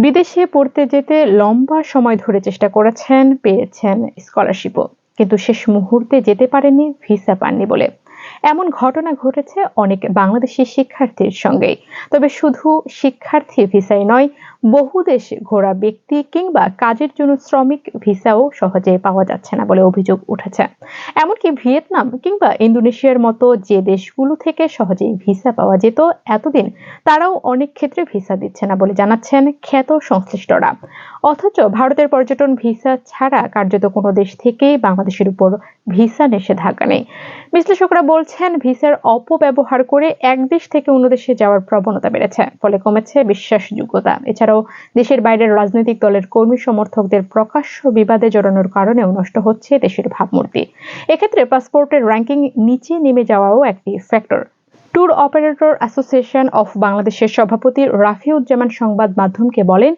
বিদেশে পড়তে যেতে লম্বা সময় ধরে চেষ্টা করেছেন, পেয়েছেন স্কলারশিপও কিন্তু শেষ মুহূর্তে যেতে পারেনি ভিসা পাননি বলে। এমন ঘটনা ঘটেছে অনেক বাংলাদেশি শিক্ষার্থীর সঙ্গেই। তবে শুধু শিক্ষার্থী ভিসাই নয়, বহু দেশে ঘোরা ব্যক্তি কিংবা কাজের জন্য শ্রমিক ভিসাও সহজে পাওয়া যাচ্ছে না বলে অভিযোগ উঠেছে। এমনকি ভিয়েতনাম কিংবা ইন্দোনেশিয়ার মতো যে দেশগুলো থেকে সহজেই ভিসা পাওয়া যেত, এতদিন তারাও অনেক ক্ষেত্রে ভিসা দিচ্ছে না বলে জানাচ্ছেন খ্যাত সংশ্লিষ্টরা। অথচ ভারতের পর্যটন ভিসা ছাড়া কার্যত কোনো দেশ থেকে বাংলাদেশের উপর ভিসা নিষেধাজ্ঞা নেই। বিশ্লেষকরা বলছেন ভিসার অপব্যবহার করে এক দেশ থেকে অন্য দেশে যাওয়ার প্রবণতা বেড়েছে, ফলে কমেছে বিশ্বাসযোগ্যতা। এছাড়াও দেশের বাইরের রাজনৈতিক দলের কর্মী সমর্থকদের প্রকাশ্য বিবাদে জড়ানোর কারণেও নষ্ট হচ্ছে দেশের ভাবমূর্তি। এক্ষেত্রে পাসপোর্টের র্যাঙ্কিং নিচে নেমে যাওয়াও একটি factor. Tour operator association of বাংলাদেশের সভাপতি রাফিউজ্জামান সংবাদ মাধ্যমকে বলেন,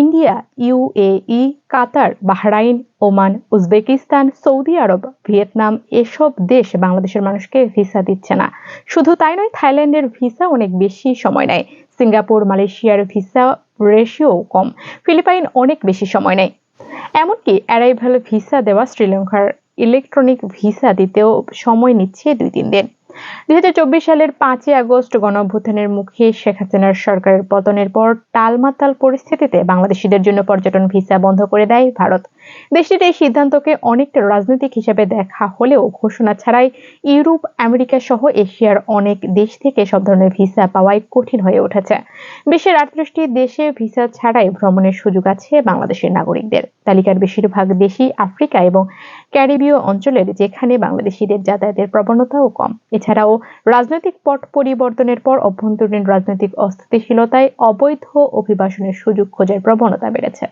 India UAE Qatar, Bahrain, Oman, Uzbekistan, Saudi আরব, ভিয়েতনাম এসব দেশ বাংলাদেশের মানুষকে ভিসা দিচ্ছে না। শুধু তাই নয়, থাইল্যান্ডের ভিসা অনেক বেশি সময় নেয়। সিঙ্গাপুর, মালয়েশিয়ার ভিসা রেশিও কম। ফিলিপাইন অনেক বেশি সময় নেয়। এমনকি অ্যারাইভাল ভিসা দেওয়া শ্রীলঙ্কার ইলেকট্রনিক ভিসা দিতেও সময় নিচ্ছে দুই তিন দিন। দুই হাজার চব্বিশ সালের পাঁচই আগস্ট গণঅভ্যুত্থানের মুখে শেখ হাসিনার সরকারের পতনের পর টালমাতাল পরিস্থিতিতে বাংলাদেশিদের জন্য পর্যটন ভিসা বন্ধ করে দেয় ভারত। দেশটির এই সিদ্ধান্তকে অনেকটা রাজনৈতিক হিসেবে দেখা হলেও ঘোষণা ছাড়াই ইউরোপ, আমেরিকা সহ এশিয়ার অনেক দেশ থেকে সব ধরনের ভিসা পাওয়াই কঠিন হয়ে উঠেছে। বিশ্বের আটত্রিশটি দেশে ভিসা ছাড়াই ভ্রমণের সুযোগ আছে বাংলাদেশের নাগরিকদের। তালিকার বেশিরভাগ দেশই আফ্রিকা এবং ক্যারিবীয় অঞ্চলের যেখানে বাংলাদেশিদের যাতায়াতের প্রবণতাও কম। এছাড়াও রাজনৈতিক পট পরিবর্তনের পর অভ্যন্তরীণ রাজনৈতিক অস্থিতিশীলতায় অবৈধ অভিবাসনের সুযোগ খোঁজার প্রবণতা বেড়েছে।